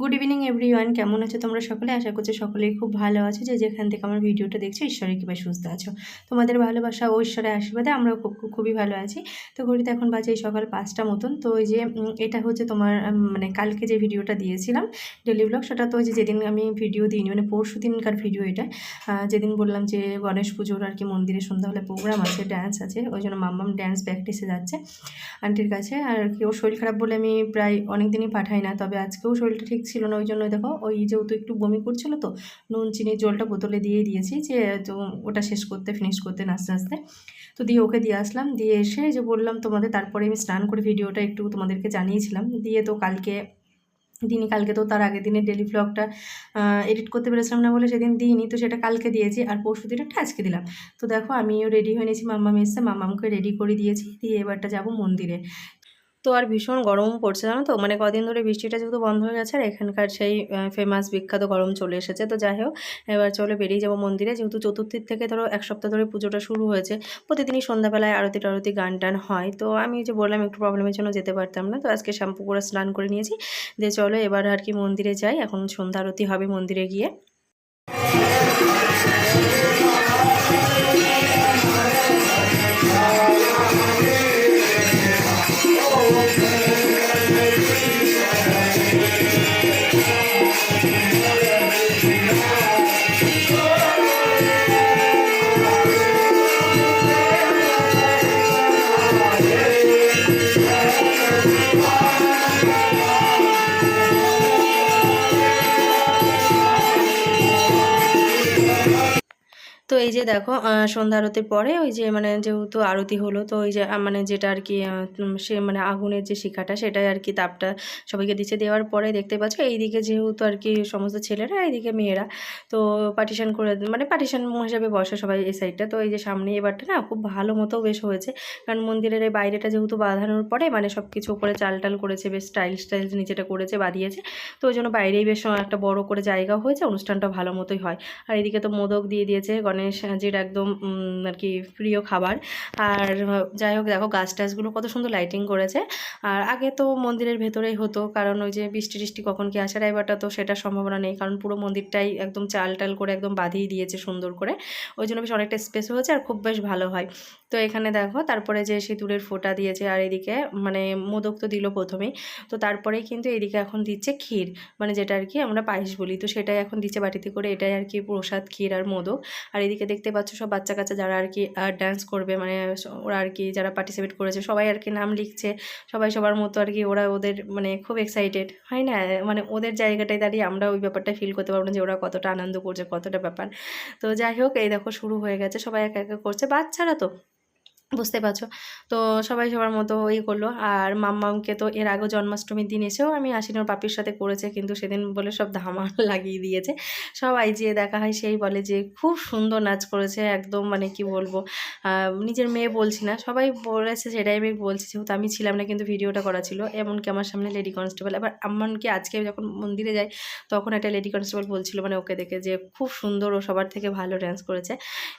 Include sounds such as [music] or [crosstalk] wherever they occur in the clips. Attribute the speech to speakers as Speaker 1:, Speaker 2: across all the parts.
Speaker 1: Good evening everyone কেমন আছো তোমরা সকলে? আশা করছি সকলেই খুব ভালো আছো যে যেখান থেকে আমার ভিডিওটা দেখছ, ঈশ্বরের কীভাবে সুস্থ আছো। তোমাদের ভালোবাসা ও ঈশ্বরের আশীর্বাদে আমরাও খুব, খুব- খুবই ভালো আছি। তো ঘড়িতে এখন বাজে এই সকাল পাঁচটা মতন। তো ওই যে এটা হচ্ছে তোমার মানে কালকে যে ভিডিওটা দিয়েছিলাম ডেলি ব্লগ সেটা তো ওই যে যেদিন আমি ভিডিও দিইনি মানে পরশু দিনকার ভিডিও এটা। যেদিন বললাম যে গণেশ পুজোর আর কি মন্দিরে সন্ধ্যাবেলা প্রোগ্রাম আছে ড্যান্স আছে, ওই জন্য মাম্মাম ড্যান্স প্র্যাকটিসে যাচ্ছে আন্টির কাছে। আর কি, ওর শরীর খারাপ বলে আমি প্রায় অনেক দিনই পাঠাই না, তবে আজকেও শরীরটা ঠিক ছিল না ওই জন্য দেখো, ওই যেহেতু একটু বমি করছিল তো, নুন, চিনি, জলটা বোতলে দিয়ে দিয়েছি, যে তো ওটা শেষ করতে ফিনিশ করতে নাচতে নাচতে তো দিয়ে ওকে দিয়ে আসলাম, দিয়ে এসে যে বললাম তোমাদের, তারপরে আমি স্নান করে ভিডিওটা একটু তোমাদেরকে জানিয়েছিলাম। দিয়ে তো কালকে, দিনই কালকে তো তার আগের দিনের ডেলি ব্লগটা এডিট করতে পেরেছিলাম না বলে সেদিন দিইনি, তো সেটা কালকে দিয়েছি, আর পরশু দিনটা আজকে দিলাম। তো দেখো, আমিও রেডি হয়ে নিয়েছি, মাম্মা এসে মাম্মামকে রেডি করে দিয়েছি, দিয়ে এবারটা যাব মন্দিরে। তো আর ভীষণ গরম পড়ছে, জানো তো? মানে কদিন ধরে বৃষ্টিটা যেহেতু বন্ধ হয়ে গেছে, আর এখানকার সেই ফেমাস বিখ্যাত গরম চলে এসেছে। তো যাই হোক, এবার চলে বেরিয়ে যাব মন্দিরে। যেহেতু চতুর্থীর থেকে ধরো এক সপ্তাহ ধরে পুজোটা শুরু হয়েছে, প্রতিদিনই সন্ধ্যাবেলায় আরতি টারতি গান টান হয়। তো আমি যে বললাম, একটু প্রবলেমের জন্য যেতে পারতাম না। তো আজকে শ্যাম্পু করে স্নান করে নিয়েছি। দিয়ে চলো এবার আর কি মন্দিরে যাই। এখন সন্ধ্যা আরতি হবে মন্দিরে গিয়ে। এই যে দেখো সন্ধ্যা আরতির পরে ওই যে মানে যেহেতু আরতি হলো, তো ওই যে মানে যেটা আর কি সে মানে আগুনের যে শিখাটা, সেটাই আর কি তাপটা সবাইকে দিচ্ছে। দেওয়ার পরে দেখতে পাচ্ছ, এইদিকে যেহেতু আর কি সমস্ত ছেলেরা, এইদিকে মেয়েরা, তো পার্টিশন করে মানে পার্টিশন হিসাবে বসে সবাই এই সাইডটা তো এই যে সামনে এবারটা না খুব ভালো মতো বেশ হয়েছে, কারণ মন্দিরের এই বাইরেটা যেহেতু বাঁধানোর পরে মানে সব কিছু উপরে চাল টাল করেছে, বেশ স্টাইল স্টাইল নিচেটা করেছে, বাঁধিয়েছে। তো ওই জন্য বাইরেই বেশ একটা বড় করে জায়গা হয়েছে, অনুষ্ঠানটা ভালো মতোই হয়। আর এদিকে তো মোদক দিয়ে দিয়েছে গণেশজির একদম আর কি প্রিয় খাবার। আর যাই হোক, দেখো গাছ টাছগুলো কত সুন্দর লাইটিং করেছে। আর আগে তো মন্দিরের ভেতরেই হতো, কারণ ওই যে বৃষ্টি টিষ্টি কখন কি আসার এবারটা তো সেটা সম্ভাবনা নেই, কারণ পুরো মন্দিরটাই একদম চাল টাল করে একদম বাঁধিয়ে দিয়েছে সুন্দর করে। ওই জন্য বেশ অনেকটা স্পেস হয়েছে আর খুব বেশ ভালো হয়। তো এখানে দেখো, তারপরে যে সিঁদুরের ফোঁটা দিয়েছে আর এদিকে মানে মোদক তো দিল প্রথমেই, তো তারপরেই কিন্তু এদিকে এখন দিচ্ছে ক্ষীর মানে যেটা আর কি আমরা পায়েস বলি, তো সেটাই এখন দিচ্ছে বাটিতে করে, এটাই আর কি প্রসাদ, ক্ষীর আর মোদক। আর এদিকে দেখতে পাচ্ছ সব বাচ্চা কাচ্চা যারা আর কি ডান্স করবে মানে ওরা আর কি যারা পার্টিসিপেট করেছে, সবাই আর কি নাম লিখছে, সবাই সবার মতো আর কি ওরা ওদের মানে খুব এক্সাইটেড হয় না? মানে ওদের জায়গাটায় দাঁড়িয়ে আমরা ওই ব্যাপারটা ফিল করতে পারব না যে ওরা কতটা আনন্দ করছে, কতটা ব্যাপার। তো যাই হোক, এই দেখো শুরু হয়ে গেছে, সবাই একা একা করছে, বাচ্চারা তো। বুঝতে পারছ? তো সবাই সবার মতো ই করল। আর মাম্মামকে তো এর আগে জন্মাষ্টমীর দিন এসেও আমি আশিনোর পাপির সাথে করেছে, কিন্তু সেদিন বলে সব ধামা [laughs] লাগিয়ে দিয়েছে। সবাই যে দেখা হয়, সেই বলে যে খুব সুন্দর নাচ করেছে, একদম মানে কি বলব নিজের মেয়ে বলছি না, সবাই বলেছে সেটাই আমি বলছি, যেহেতু আমি ছিলাম না কিন্তু ভিডিওটা করা ছিল। এমনকি আমার সামনে লেডি কনস্টেবল এবার এমনকি আজকে যখন মন্দিরে যাই, তখন একটা লেডি কনস্টেবল বলছিল মানে ওকে দেখে যে খুব সুন্দর ও সবার থেকে ভালো ড্যান্স করেছে।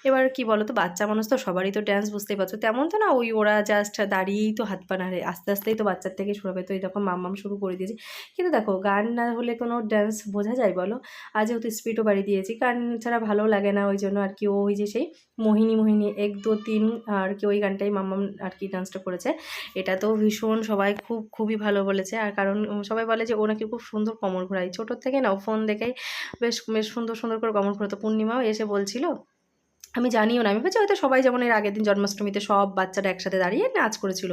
Speaker 1: এবার কি বলো তো বাচ্চা মানুষ তো সবারই তো ড্যান্স বুঝতেই পারছ? তেমন তো না ওই ওরা জাস্ট দাঁড়িয়েই তো হাত পা নাড়ে। আস্তে আস্তেই তো বাচ্চার থেকে হবে। তো তখন মাম্মাম শুরু করে দিয়েছে। কিন্তু দেখো, গান না হলে কোনো ড্যান্স বোঝা যায় বলো? আজ যেহেতু স্পিডও বাড়িয়ে দিয়েছি, গান ছাড়া ভালো লাগে না ওই জন্য আর কি ওই যে সেই মোহিনী মোহিনী, এক, দু, তিন আর কি ওই গানটাই মাম্মাম আর কি ডান্সটা করেছে। এটা তো ভীষণ সবাই খুব, খুবই ভালো বলেছে। আর কারণ সবাই বলে যে ও নাকি খুব সুন্দর কমর ঘোরায় ছোটোর থেকে না, ও ফোন দেখেই বেশ বেশ সুন্দর সুন্দর করে কমর ঘোরাতো পূর্ণিমাও এসে বলছিল। আমি জানিও না, আমি ভাবছি হয়তো সবাই যেমন এর আগের দিন জন্মাষ্টমীতে সব বাচ্চারা একসাথে দাঁড়িয়ে নাচ করেছিল।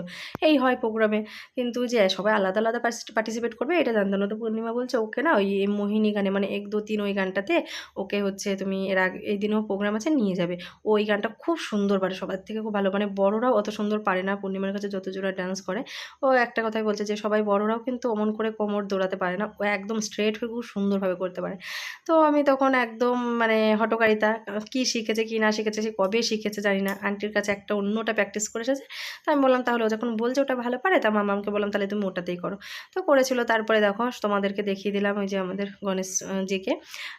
Speaker 1: এই হয় প্রোগ্রামে কিন্তু যে সবাই আলাদা আলাদা পার্টিসিপেট করবে, এটা জানতো না তো পূর্ণিমা বলছে ওকে না ওই মোহিনী গানে মানে এক দু তিন ওই গানটাতে ওকে হচ্ছে তুমি এর আগে, এই দিনেও প্রোগ্রাম আছে, নিয়ে যাবে। ওই গানটা খুব সুন্দর পারে, সবার থেকে খুব ভালো। মানে বড়োরাও অত সুন্দর পারে না, পূর্ণিমার কাছে যত জোড়া ডান্স করে। ও একটা কথাই বলছে যে সবাই বড়োরাও কিন্তু অমন করে কোমর দৌড়াতে পারে না, ও একদম স্ট্রেট হয়ে খুব সুন্দরভাবে করতে পারে। তো আমি তখন একদম মানে হটকারিতা, কি শিখেছে, কি না শিখেছে, সে কবে শিখেছে জানি না। আন্টির কাছে একটা অন্যটা প্র্যাকটিস করে এসেছে। তো আমি বললাম, তাহলে ও যখন বলছে ওটা ভালো পারে, তা মামামকে বললাম, তাহলে তুমি ওটাতেই করো। তো করেছিল। তারপরে দেখো, তোমাদেরকে দেখিয়ে দিলাম, ওই যে আমাদের গণেশ জিকে।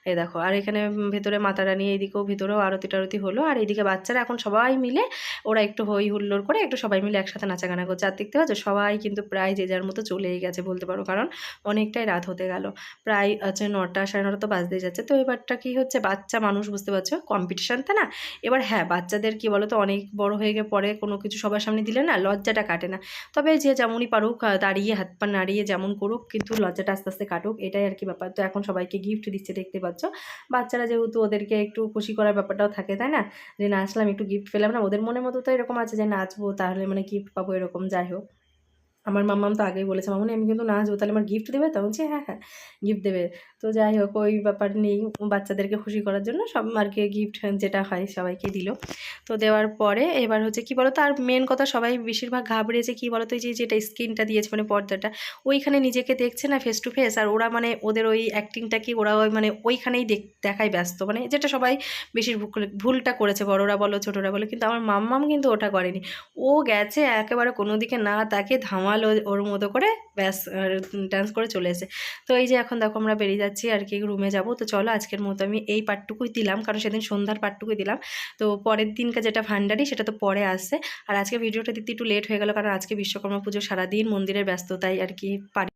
Speaker 1: এ দেখো, আর এখানে ভেতরে মাতা রানী এইদিকেও ভিতরেও আরতি টারতি হলো। আর এইদিকে বাচ্চারা এখন সবাই মিলে, ওরা একটু হই হুল্লোড় করে একটু সবাই মিলে একসাথে নাচা গানা করছে। আর দেখতে পাচ্ছ, সবাই কিন্তু প্রায় যে যার মতো চলেই গেছে বলতে পারো, কারণ অনেকটাই রাত হতে গেল। প্রায় হচ্ছে নটা, সাড়ে নটা তো বাজতেই যাচ্ছে। তো এবারটা কি হচ্ছে? বাচ্চা, মানুষ, বুঝতে পারছ? কম্পিটিশান তো না এবার হ্যাঁ বাচ্চাদের কি বলো তো অনেক বড় হয়ে গিয়ে পরে কোনো কিছু সবার সামনে দিলে না লজ্জাটা কাটে না। তবে যে যেমনই পারুক দাঁড়িয়ে, হাত পা নাড়িয়ে যেমন করুক, কিন্তু লজ্জাটা আস্তে আস্তে কাটুক, এটাই আর কি ব্যাপার। তো এখন সবাইকে গিফট দিচ্ছে, দেখতে পাচ্ছ। বাচ্চারা যেহেতু ওদেরকে একটু খুশি করার ব্যাপারটাও থাকে, তাই না? যে নাচলাম একটু গিফট পেলাম না, ওদের মনের মতো তো এরকম আছে যে, নাচবো, তাহলে মানে গিফট পাবো এরকম, যাই হোক। আমার মাম্মাম তো আগেই বলেছে, মামনি, আমি কিন্তু না নাচবো, তাহলে আমার গিফট দেবে? তো বলছি হ্যাঁ হ্যাঁ গিফট দেবে। তো যাই হোক, ওই ব্যাপার নেই বাচ্চাদেরকে খুশি করার জন্য সব আর কি গিফট যেটা হয় সবাইকে দিল। তো দেওয়ার পরে এবার হচ্ছে কি বলো আর মেন কথা সবাই বেশিরভাগ ঘাবড়েছে কি বলো তো যে যেটা স্ক্রিনটা দিয়েছে মানে পর্দাটা, ওইখানে নিজেকে দেখছে না ফেস টু ফেস আর ওরা মানে ওদের ওই অ্যাক্টিংটা কি ওরা ওই মানে ওইখানেই দেখ, দেখায় ব্যস্ত। মানে যেটা সবাই বেশি ভুল- ভুলটা করেছে, বড়রা বলো, ছোটরা বলো, কিন্তু আমার মাম্মাম কিন্তু ওটা করেনি। ও গেছে একেবারে কোনো দিকে না তাকে ধামাল ও- ওর মতো করে ব্যাস ডান্স করে চলে এসে। তো এই যে এখন দেখো আমরা বেরিয়ে যাচ্ছি আর কি রুমে যাব। তো চলো আজকের মতো আমি এই পাটটুকুই দিলাম, কারণ সেদিন সন্ধ্যার পাটটুকুই দিলাম। তো পরের দিনকে যেটা ভান্ডারি, সেটা তো পরে আসছে। আর আজকে ভিডিওটা দিতে একটু লেট হয়ে গেল, কারণ আজকে বিশ্বকর্মা পুজো সারাদিন মন্দিরের ব্যস্ততাই আর কি পারি